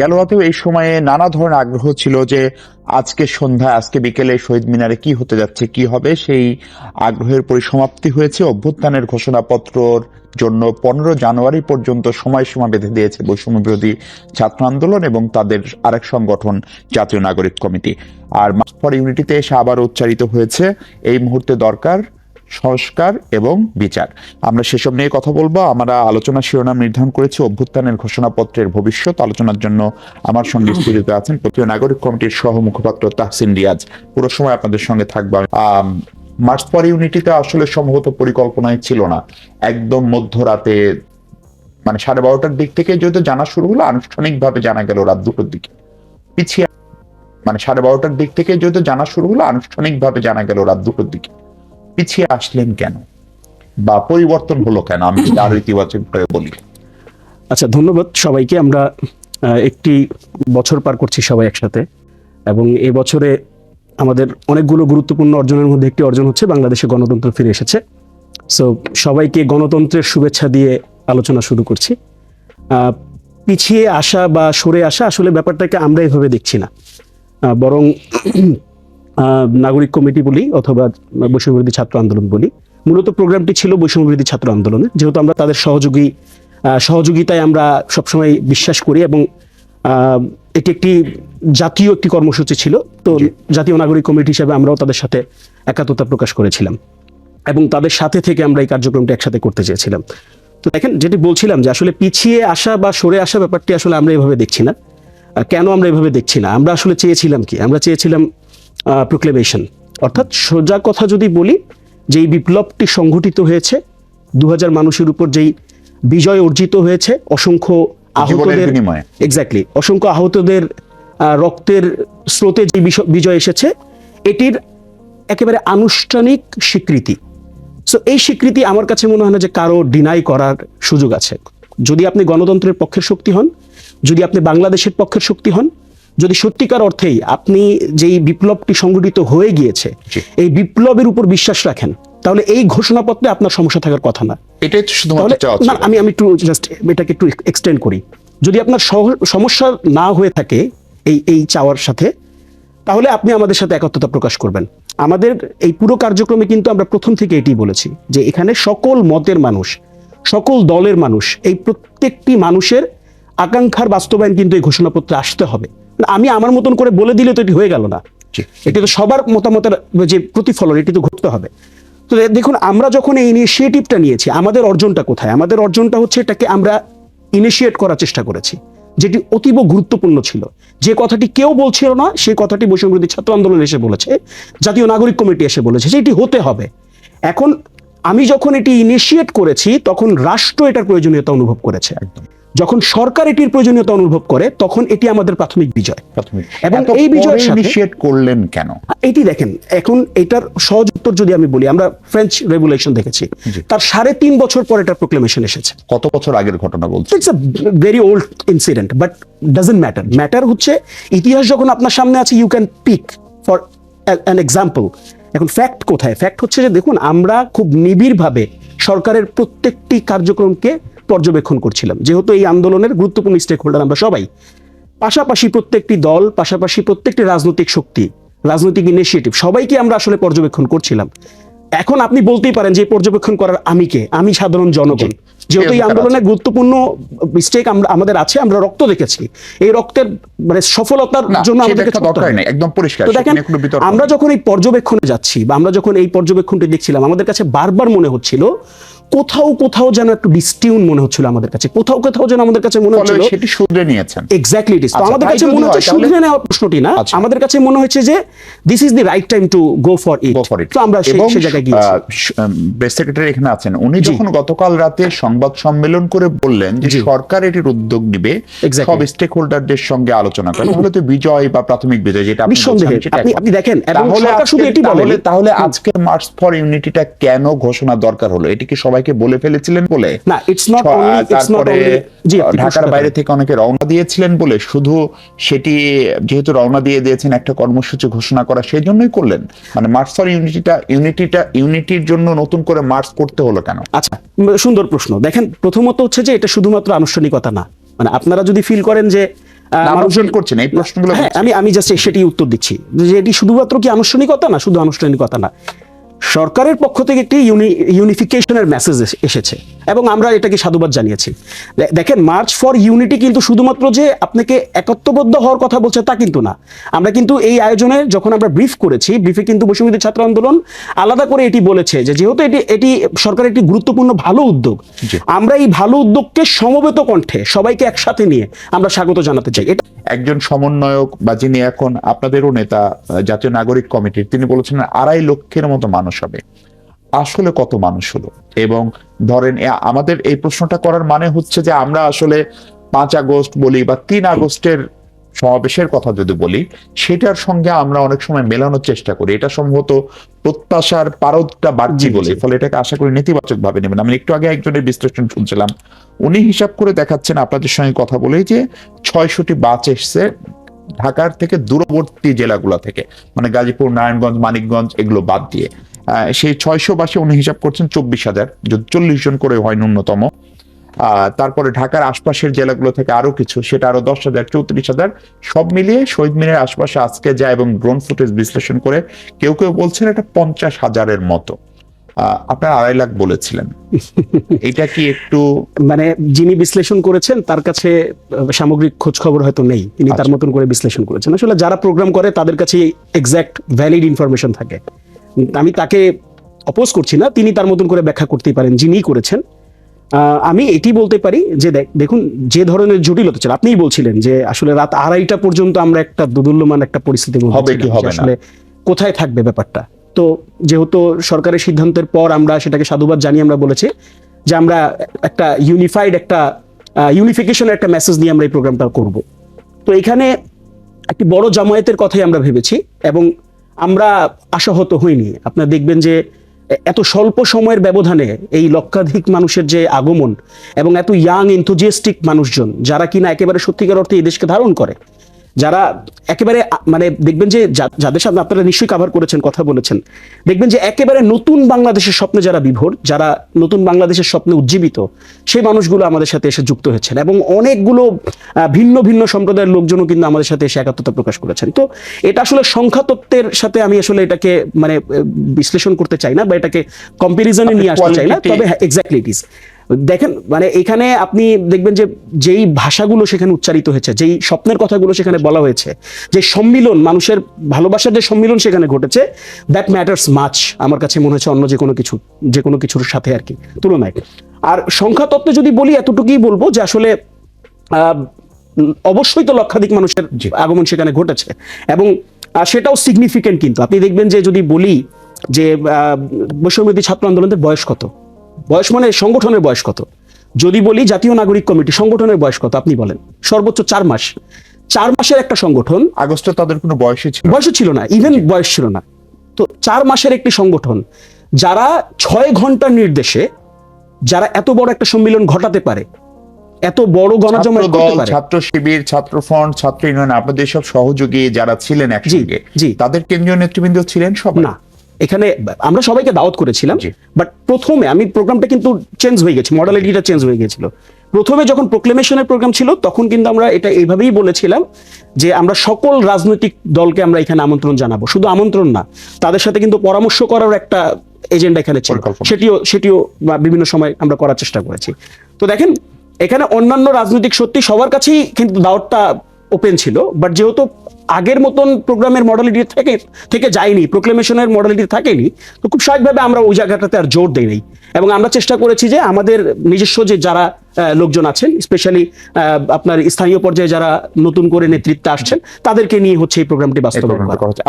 গেল রাতেও এই সময়ে নানা ধরনের আগ্রহ ছিল যে আজকে সন্ধ্যায় আজকে বিকেলে শহীদ মিনারে কি হতে যাচ্ছে, কি হবে? সেই আগ্রহের পরিসমাপ্তি হয়েছে। অভ্যুত্থানের ঘোষণাপত্রর জন্য পনেরো জানুয়ারি পর্যন্ত সময়সীমা বেঁধে দিয়েছে বৈষম্য বিরোধী ছাত্র আন্দোলন এবং তাদের আরেক সংগঠন, জাতীয় নাগরিক কমিটি। আর মাস পর ইউনিটিতে এসে আবার উচ্চারিত হয়েছে, এই মুহূর্তে দরকার সংস্কার এবং বিচার। আমরা সেসব নিয়ে কথা বলব। আমরা আলোচনা শিরোনাম নির্ধারণ করেছি। অভ্যুত্থানের ঘোষণাপত্রের ভবিষ্যৎ আলোচনার জন্য আমার সঙ্গে স্টুডিওতে আছেন জাতীয় নাগরিক কমিটির সহ মুখপাত্র তাহসিন রিয়াজ। পুরো সময় আপনাদের সঙ্গে থাকব। মার্চ পর ইউনিটিতে আসলে সম্ভবত পরিকল্পনায় ছিল না। একদম মধ্যরাতে মানে সাড়ে বারোটার দিক থেকে যেহেতু জানা শুরু হলো আনুষ্ঠানিকভাবে জানা গেল রাত দুটোর দিকে। পিছিয়ে মানে সাড়ে বারোটার দিক থেকে যেহেতু জানা শুরু হলো আনুষ্ঠানিকভাবে জানা গেল রাত দুটোর দিকে। পিছিয়ে আসলেন কেন? বা পরিবর্তন হলো কেন? আমি আরও ইতিবাচক ভাবে বলি। আচ্ছা ধন্যবাদ সবাইকে। আমরা একটি বছর পার করছি সবাই একসাথে। এবং এ বছরে আমাদের অনেকগুলো গুরুত্বপূর্ণ অর্জনের মধ্যে একটি অর্জন হচ্ছে বাংলাদেশে গণতন্ত্র ফিরে এসেছে। সো সবাইকে গণতন্ত্রের শুভেচ্ছা দিয়ে আলোচনা শুরু করছি। পিছিয়ে আসা বা সরে আসা আসলে ব্যাপারটাকে আমরা এভাবে দেখছি না। বরং নাগরিক কমিটি বলি অথবা বৈষম্যবিরোধী ছাত্র আন্দোলন বলি। মূলত প্রোগ্রামটি ছিল বৈষম্যবিরোধী ছাত্র আন্দোলনে যেহেতু আমরা তাদের সহযোগী সহযোগিতায় আমরা সবসময় বিশ্বাস করি এবং এটি একটি জাতীয় একটি কর্মসূচি ছিল। তো জাতীয় নাগরিক কমিটি হিসেবে আমরাও তাদের সাথে একাত্মতা প্রকাশ করেছিলাম এবং তাদের সাথে থেকে আমরা এই কার্যক্রমটি একসাথে করতে চেয়েছিলাম। তো দেখেন যেটি বলছিলাম যে আসলে পিছিয়ে আসা বা সরে আসা ব্যাপারটি আসলে আমরা এভাবে দেখছি না। কেন আমরা এভাবে দেখছি না? আমরা আসলে চেয়েছিলাম কি? আমরা চেয়েছিলাম প্রোক্লেমেশন অর্থাৎ সোজা কথা যদি বলি যে এই বিপ্লবটি সংঘটিত হয়েছে দু হাজার মানুষের উপর যেই বিজয় অর্জিত হয়েছে অসংখ্য আহতদের। এক্স্যাক্টলি অসংখ্য আহতদের রক্তের স্রোতে যে বিজয় এসেছে এটির একেবারে আনুষ্ঠানিক স্বীকৃতি। সো এই স্বীকৃতি আমার কাছে মনে হয় না যে কারও ডিনাই করার সুযোগ আছে। যদি আপনি গণতন্ত্রের পক্ষের শক্তি হন যদি আপনি বাংলাদেশের পক্ষের শক্তি হন যদি সত্যিকার অর্থেই আপনি যেই বিপ্লবটি সংগঠিত হয়ে গিয়েছে এই বিপ্লবের উপর বিশ্বাস রাখেন তাহলে এই ঘোষণাপত্রে আপনার সমস্যা থাকার কথা না। এটাই তো শুধুমাত্র না আমি আমি একটু জাস্ট এটাকে একটু এক্সটেন্ড করি। যদি আপনার সমস্যা না হয়ে থাকে এই এই চাওয়ার সাথে তাহলে আপনি আমাদের সাথে একত্রতা প্রকাশ করবেন। আমাদের এই পুরো কার্যক্রমে কিন্তু আমরা প্রথম থেকে এটি বলেছি যে এখানে সকল মতের মানুষ সকল দলের মানুষ এই প্রত্যেকটি মানুষের আকাঙ্ক্ষার বাস্তবায়ন কিন্তু এই ঘোষণাপত্রে আসতে হবে। আমি আমার মতন করে বলে দিলে তো এটি হয়ে গেল না। এটি তো সবার মতামতের যে প্রতিফলন এটি তো ঘটতে হবে। তো দেখুন আমরা যখন এই ইনিশিয়েটিভটা নিয়েছি আমাদের অর্জনটা কোথায়? আমাদের অর্জনটা হচ্ছে এটাকে আমরা ইনিশিয়েট করার চেষ্টা করেছি যেটি অতীব গুরুত্বপূর্ণ ছিল। যে কথাটি কেউ বলছিল না সেই কথাটি বৈষম্যবিরোধী ছাত্র আন্দোলন এসে বলেছে জাতীয় নাগরিক কমিটি এসে বলেছে যে এটি হতে হবে। এখন আমি যখন এটি ইনিশিয়েট করেছি তখন রাষ্ট্র এটার প্রয়োজনীয়তা অনুভব করেছে। যখন সরকার এটির প্রয়োজনীয়তা অনুভব করে তখন এটি আমাদের প্রাথমিক বিজয়। এবং এই বিজয়ের সাথে- করলেন কেন? এটি দেখেন এখন এটার সহজ উত্তর যদি আমি বলি আমরা ফ্রেঞ্চ রেভুলেশন দেখেছি। তার সাড়ে তিন বছর পর এটা প্রোক্লেমেশন এসেছে। কত বছর আগের ঘটনা বলছি it's a very old incident but doesn't matter matter হচ্ছে ইতিহাস যখন আপনার সামনে আছে you can pick for an example এখন ফ্যাক্ট কোথায়? ফ্যাক্ট হচ্ছে যে দেখুন আমরা খুব নিবিড়ভাবে সরকারের প্রত্যেকটি কার্যক্রমকে পর্যবেক্ষণ করছিলাম। যেহেতু এই আন্দোলনের গুরুত্বপূর্ণ স্টেক হোল্ডার আমরা সবাই। পাশাপাশি প্রত্যেকটি দল পাশাপাশি প্রত্যেকটি রাজনৈতিক শক্তি রাজনৈতিক ইনিশিয়েটিভ সবাইকে আমরা আসলে পর্যবেক্ষণ করছিলাম। এখন আপনি বলতেই পারেন যে পর্যবেক্ষণ করার আমি কে? আমি সাধারণ জনগণ। যেহেতু এই অধিকার আন্দোলনে গুরুত্বপূর্ণ মিস্টেক আমরা আমাদের আছে আমরা রক্ত দেখেছি। এই রক্তের মানে সফলতার জন্য। নেই। একদম পরিষ্কার আমরা যখন এই পর্যবেক্ষণে যাচ্ছি বা আমরা যখন এই পর্যবেক্ষণটি দেখছিলাম আমাদের কাছে বারবার মনে হচ্ছিল কোথাও কোথাও যেন একটু ডিস্টিউন মনে হচ্ছিল আমাদের কাছে। কোথাও কোথাও যেন আমাদের কাছে মনে হচ্ছিল সেটি শুধরে নিয়েছেন। এক্স্যাক্টলি ইট ইস আচ্ছা, আমাদের কাছে মনে হচ্ছে শুধরে নেওয়ার প্রশ্নটি না আচ্ছা। আমাদের কাছে মনে হচ্ছে যে this is the right time to go for it. তো আমরা সেই সেই জায়গায় গিয়েছি। প্রেস সেক্রেটারি এখানে আছেন। উনি যখন গতকাল রাতে সংবাদ সম্মেলন করে বললেন যে সরকার এটির উদ্যোগ নিবে. সব স্টেক হোল্ডারদের সঙ্গে আলোচনা করে তাহলে তো বিজয় বা প্রাথমিক বিজয় যেটা আপনি আপনি- আপনি দেখেন, এবং তাহলে সরকার শুধু এটি বলেনি। তাহলে আজকে মার্চ ফর ইউনিটিটা কেন ঘোষণা দরকার হলো? এটি কি সবাইকে বলে ফেলেছিলেন বলে? না, only- it's not তারপরে only- জি, ঢাকার বাইরে থেকে অনেকে রওনা দিয়েছিলেন বলে শুধু সেটি যেহেতু রওনা দিয়ে দিয়েছেন একটা কর্মসূচি ঘোষণা করা সেই জন্যই করলেন। মানে মার্চ ফর ইউনিটিটা ইউনিটিটা ইউনিটির জন্য নতুন করে মার্চ করতে হলো কেন? আচ্ছা সুন্দর প্রশ্ন। দেখেন প্রথমত হচ্ছে যে এটা শুধুমাত্র আনুষ্ঠানিকতা না। মানে আপনারা যদি ফিল করেন যে মানুষজন মানুষজন করছেন এই প্রশ্নগুলো হ্যাঁ আমি আমি জাস্ট সেটি উত্তর দিচ্ছি। যে এটি শুধুমাত্র কি আনুষ্ঠানিকতা না? শুধু আনুষ্ঠানিকতা না। সরকারের পক্ষ থেকে একটি ইউনি ইউনিফিকেশনের মেসেজ এসেছে। এবং আমরা এটাকে সাধুবাদ জানিয়েছি। দেখেন মার্চ ফর ইউনিটি কিন্তু শুধুমাত্র যে আপনাকে একত্ববদ্ধ হওয়ার কথা বলছে তা কিন্তু না। আমরা কিন্তু এই আয়োজনে যখন আমরা ব্রিফ করেছি ব্রিফে কিন্তু বৈষম্যবিরোধী ছাত্র আন্দোলন আলাদা করে এটি বলেছে যে যেহেতু এটি এটি সরকারের একটি গুরুত্বপূর্ণ ভালো উদ্যোগ আমরা এই ভালো উদ্যোগকে সমবেত কণ্ঠে সবাইকে একসাথে নিয়ে আমরা স্বাগত জানাতে চাই। এটা একজন সমন্বয়ক বা যিনি এখন আপনাদেরও নেতা জাতীয় নাগরিক কমিটির তিনি বলেছেন আড়াই লক্ষের মতো মানুষ হবে। আসলে কত মানুষ হলো? এবং ধরেন আমাদের এই প্রশ্নটা করার মানে হচ্ছে যে আমরা আসলে পাঁচ আগস্ট বলি বা তিন আগস্টের সমাবেশের কথা যদি বলি সেটার সঙ্গে আমরা অনেক সময় মেলানোর চেষ্টা করি। এটা সম্ভবত প্রত্যাশার পারদটা বাড়ছি। বলে ফলে এটাকে আশা করি নেতিবাচক ভাবে নেবেন। আমি একটু আগে একজনের বিশ্লেষণ শুনছিলাম। উনি হিসাব করে দেখাচ্ছেন আপনাদের সঙ্গে কথা বলেই যে ছয়শটি বাস এসছে ঢাকার থেকে দূরবর্তী জেলাগুলো থেকে মানে গাজীপুর নারায়ণগঞ্জ মানিকগঞ্জ এগুলো বাদ দিয়ে। সেই ছয়শো বাসে উনি হিসাব করছেন চব্বিশ হাজার। যদি চল্লিশ জন করে হয় ন্যূনতম। তারপরে ঢাকার আশপাশের জেলাগুলো থেকে আরও কিছু সেটা আরও দশ হাজার চৌত্রিশ হাজার সব মিলিয়ে শহীদ মিনারের আশপাশে আজকে যায় এবং ড্রোন ফুটেজ বিশ্লেষণ করে কেউ কেউ বলছেন এটা পঞ্চাশ হাজারের মতো। আহ, আপনার আড়াই লাখ বলেছিলেন। এটা কি একটু মানে যিনি বিশ্লেষণ করেছেন তার কাছে সামগ্রিক খোঁজ খবর হয়তো নেই। তিনি তার আচ্ছা। মতন করে বিশ্লেষণ করেছেন। আসলে যারা প্রোগ্রাম করে তাদের কাছে এক্সাক্ট ভ্যালিড ইনফরমেশন থাকে। আমি তাকে অপোজ করছি না তিনি তার মতন করে ব্যাখ্যা করতেই পারেন যিনি করেছেন। আমি এটি বলতে পারি যে দেখুন যে ধরনের জটিলতা ছিল আপনিই বলছিলেন যে আসলে রাত আড়াইটা পর্যন্ত আমরা একটা দুদুল্যমান একটা পরিস্থিতির মধ্যে হবে কি হবে আসলে কোথায় থাকবে ব্যাপারটা? তো যেহেতু সরকারের সিদ্ধান্তের পর আমরা সেটাকে সাধুবাদ জানিয়ে আমরা বলেছি যে আমরা একটা ইউনিফাইড একটা ইউনিফিকেশনের একটা মেসেজ নিয়ে আমরা এই প্রোগ্রামটা করব। তো এখানে একটি বড় জামায়াতের কথাই আমরা ভেবেছি এবং আমরা আশাহত হইনি। আপনার দেখবেন যে এত স্বল্প সময়ের ব্যবধানে এই লক্ষাধিক মানুষের যে আগমন এবং এত ইয়াং এনথুজিয়াস্টিক মানুষজন, যারা কিনা একেবারে সত্যিকার অর্থে এই দেশকে ধারণ করে যারা একেবারে মানে দেখবেন যে যাদের সাথে আপনারা নিশ্চয়ই কাভার করেছেন কথা বলেছেন দেখবেন যে একেবারে নতুন বাংলাদেশের স্বপ্নে যারা বিভোর যারা নতুন বাংলাদেশের স্বপ্নে উজ্জীবিত সেই মানুষগুলো আমাদের সাথে এসে যুক্ত হয়েছেন এবং অনেকগুলো ভিন্ন ভিন্ন সম্প্রদায়ের লোকজনও কিন্তু আমাদের সাথে এসে একাত্মতা প্রকাশ করেছেন। তো এটা আসলে সংখ্যাতত্ত্বের সাথে আমি আসলে এটাকে মানে বিশ্লেষণ করতে চাই না বা এটাকে কম্পারিজনে নিয়ে আসতে চাই না তবে এক্স্যাক্টলি ইট ইজ দেখেন মানে এখানে আপনি দেখবেন যে যেই ভাষাগুলো সেখানে উচ্চারিত হয়েছে যেই স্বপ্নের কথাগুলো সেখানে বলা হয়েছে যে সম্মিলন মানুষের ভালোবাসার যে সম্মিলন সেখানে ঘটেছে দ্যাট ম্যাটার্স মাছ আমার কাছে মনে হচ্ছে অন্য যে কোনো কিছু যে কোনো কিছুর সাথে আর কি তুলনায়। আর সংখ্যা তত্ত্বে যদি বলি এতটুকুই বলব যে আসলে আহ, অবশ্যই তো লক্ষাধিক মানুষের। আগমন সেখানে ঘটেছে এবং সেটাও সিগনিফিকেন্ট কিন্তু। আপনি দেখবেন যে যদি বলি যে আহ, বৈষম্যবিরোধী ছাত্র আন্দোলনের বয়স কত? বয়স মানে সংগঠনের বয়স কত? যদি বলি জাতীয় নাগরিক কমিটি সংগঠনের বয়স কত? আপনি বলেন। সর্বোচ্চ চার মাস। চার মাসের একটা সংগঠন আগস্টে তাদের কোনো বয়সই ছিল না। বয়সও ছিল না ইভেন বয়স ছিল না। তো চার মাসের একটি সংগঠন যারা ছয় ঘণ্টার নির্দেশে যারা এত বড় একটা সম্মিলন ঘটাতে পারে এত বড় পারে। ছাত্র শিবির ছাত্র ফ্রন্ট ছাত্র ইউনিয়ন আপনাদের সব সহযোগী যারা ছিলেন একসঙ্গে জি। তাদের কেন্দ্রীয় নেতৃবৃন্দ ছিলেন সব না। এখানে আমরা সবাইকে দাওয়াত করেছিলাম বাট প্রথমে আমি প্রোগ্রামটা কিন্তু চেঞ্জ হয়ে গেছে মডালিটিটা চেঞ্জ হয়ে গেছিল। প্রথমে যখন প্রোক্লেমেশনের প্রোগ্রাম ছিল তখন কিন্তু আমরা এটা এইভাবেই বলেছিলাম যে আমরা সকল রাজনৈতিক দলকে আমরা এখানে আমন্ত্রণ জানাব। শুধু আমন্ত্রণ না তাদের সাথে কিন্তু পরামর্শ করার একটা এজেন্ডা এখানে ছিল। সেটিও সেটিও বা বিভিন্ন সময় আমরা করার চেষ্টা করেছি। তো দেখেন এখানে অন্যান্য রাজনৈতিক সত্যি সবার কাছেই কিন্তু দাওয়াতটা ওপেন ছিল বাট যেহেতু আগের মতন প্রোগ্রামের মডেলিটি থেকে থেকে যায়নি প্রোক্লেমেশনের মডেলিটি থাকেনি তো খুব স্বাভাবিকভাবে আমরা ওই জায়গাটাতে আর জোর দিই নাই এবং আমরা চেষ্টা করেছি যে আমাদের নিজস্ব যে যারা লোকজন আছেন স্পেশালি আপনার স্থানীয় পর্যায়ে যারা নতুন করে নেতৃত্বে আসছেন তাদেরকে নিয়ে হচ্ছে এই প্রোগ্রামটি বাস্তবায়ন করা হচ্ছে।